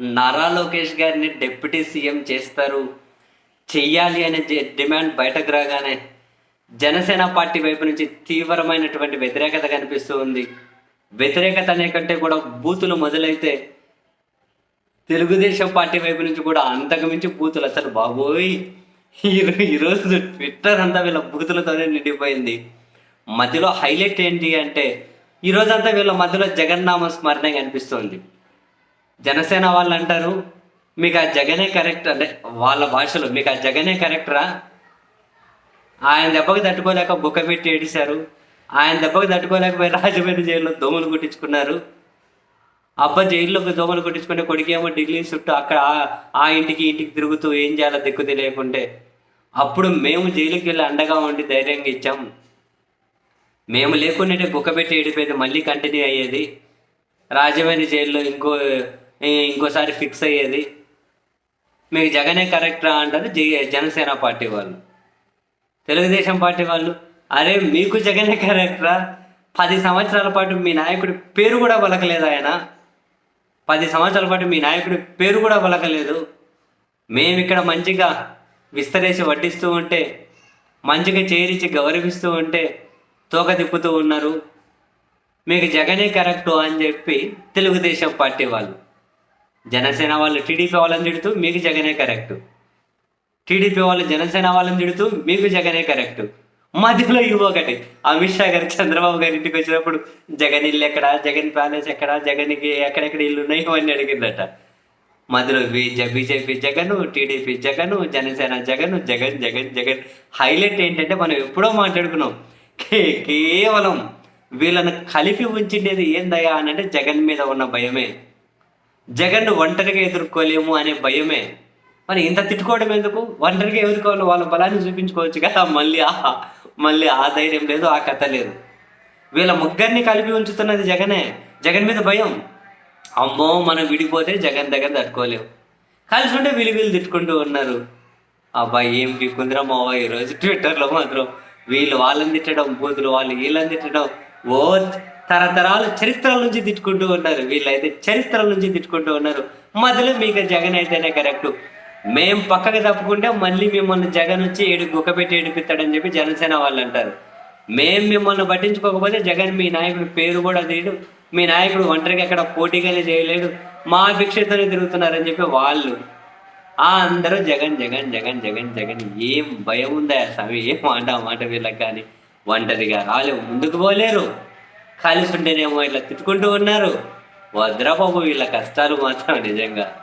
నారా లోకేష్ గారిని deputy CM చేస్తారు. చెయ్యాలి అనే డిమాండ్ బయటకు రాగానే జనసేన పార్టీ వైపు నుంచి తీవ్రమైనటువంటి వ్యతిరేకత కనిపిస్తూ ఉంది. వ్యతిరేకత అనే కంటే కూడా బూతులు మొదలైతే తెలుగుదేశం పార్టీ వైపు నుంచి కూడా అంతకుమించి బూతులు. అసలు బాబోయ్! ఈ- ఈరోజు ట్విట్టర్ అంతా వీళ్ళ బూతులతోనే నిండిపోయింది. మధ్యలో హైలైట్ ఏంటి అంటే ఈ రోజంతా వీళ్ళ మధ్యలో జగన్నామ స్మరణ కనిపిస్తుంది. జనసేన వాళ్ళు అంటారు మీకు ఆ జగనే కరెక్ట్ అంటే వాళ్ళ భాషలో మీకు ఆ జగనే కరెక్టరా ఆయన దెబ్బకి తట్టుకోలేక బుక్క పెట్టి ఏడిశారు. ఆయన దెబ్బకి తట్టుకోలేకపోయి రాజమండ్రి జైల్లో దోమలు కుట్టించుకున్నారు. అబ్బ జైల్లోకి దోమలు కొట్టించుకునే కొడుకేమో ఢిల్లీ చుట్టూ అక్కడ ఆ- ఇంటికి ఇంటికి తిరుగుతూ ఏం చేయాలో దిక్కు తెలియకుంటే అప్పుడు మేము జైలుకి వెళ్ళి అండగా ఉండి ధైర్యంగా ఇచ్చాం. మేము లేకుండానే బుక్క పెట్టి ఏడిపోయేది మళ్ళీ కంటిన్యూ అయ్యేది. రాజమండ్రి జైల్లో ఇంకో ఇంకోసారి ఫిక్స్ అయ్యేది. మీకు జగనే కరెక్టరా అంటారు జై- జనసేన పార్టీ వాళ్ళు. తెలుగుదేశం పార్టీ వాళ్ళు అరే మీకు జగనే కరెక్టరా పది సంవత్సరాల పాటు మీ నాయకుడి పేరు కూడా పలకలేదు ఆయన. పది సంవత్సరాల పాటు మీ నాయకుడి పేరు కూడా పలకలేదు. మేము ఇక్కడ మంచిగా విస్తరేసి వడ్డిస్తూ ఉంటే మంచిగా చేరించి గౌరవిస్తూ ఉంటే తోక తిప్పుతూ ఉన్నారు. మీకు జగనే కరెక్టు అని చెప్పి తెలుగుదేశం పార్టీ వాళ్ళు. జనసేన వాళ్ళు టీడీపీ వాళ్ళని తిడుతూ మీకు జగనే కరెక్ట్. టీడీపీ వాళ్ళు జనసేన వాళ్ళని తిడుతూ మీకు జగనే కరెక్ట్. మధ్యలో ఇవి ఒకటి. అమిత్ షా గారు చంద్రబాబు గారి ఇంటికి వచ్చినప్పుడు జగన్ ఇల్లు ఎక్కడ జగన్ ప్యాలెస్ ఎక్కడ జగన్కి ఎక్కడెక్కడ ఇల్లు ఉన్నాయి ఇవన్నీ అడిగిందట. మధ్యలో BJP Jagan TDP Jagan Janasena Jagan Jagan Jagan Jagan. Highlight ఏంటంటే మనం ఎప్పుడో మాట్లాడుకున్నాం. కేవలం వీళ్ళను కలిపి ఉంచిండేది ఏందయ్యా అని అంటే జగన్ మీద ఉన్న భయమే. జగన్ ఒంటరిగా ఎదుర్కోలేము అనే భయమే. మరి ఇంత తిట్టుకోవడం ఎందుకు? ఒంటరిగా ఎదుర్కోవాలి వాళ్ళ బలాన్ని చూపించుకోవచ్చు కదా. మళ్ళీ ఆ మళ్ళీ ఆ ధైర్యం లేదు ఆ కథ లేదు. వీళ్ళ ముగ్గురిని కలిపి ఉంచుతున్నది జగనే. జగన్ మీద భయం. అమ్మో మనం విడిపోతే జగన్ దగ్గర తట్టుకోలేము కలిసి ఉంటే వీళ్ళు తిట్టుకుంటూ ఉన్నారు. అబ్బాయి ఏం పీక్కుందిరా మావా ఈరోజు ట్విట్టర్లో మాత్రం వీళ్ళు వాళ్ళని తిట్టడం బూతులు వాళ్ళు వీళ్ళని తిట్టడం. ఓ తరతరాలు చరిత్రల నుంచి తిట్టుకుంటూ ఉన్నారు. వీళ్ళైతే చరిత్రల నుంచి తిట్టుకుంటూ ఉన్నారు. మధ్యలో మీకు జగన్ అయితేనే కరెక్ట్. మేం పక్కకి తప్పుకుంటే మళ్ళీ మిమ్మల్ని జగన్ వచ్చి ఏడు గుక్కపెట్టి ఏడిపిస్తాడని చెప్పి జనసేన వాళ్ళు అంటారు. మేం మిమ్మల్ని పట్టించుకోకపోతే జగన్ మీ నాయకుడి పేరు కూడా తీయడు. మీ నాయకుడు ఒంటరిగా ఎక్కడ పోటీగానే చేయలేడు. మా భిక్షతోనే తిరుగుతున్నారని చెప్పి వాళ్ళు. ఆ అందరూ జగన్ జగన్ జగన్ జగన్ జగన్. ఏం భయం ఉందా? స్వామి ఏం మాట మాట వీళ్ళకి కానీ? ఒంటరిగా రాలేవు. ముందుకు పోలేరు. కలిసి ఉంటేనేమో ఇట్లా తిట్టుకుంటూ ఉన్నారు. వద్రా బాబు వీళ్ళ కష్టాలు మాత్రం నిజంగా.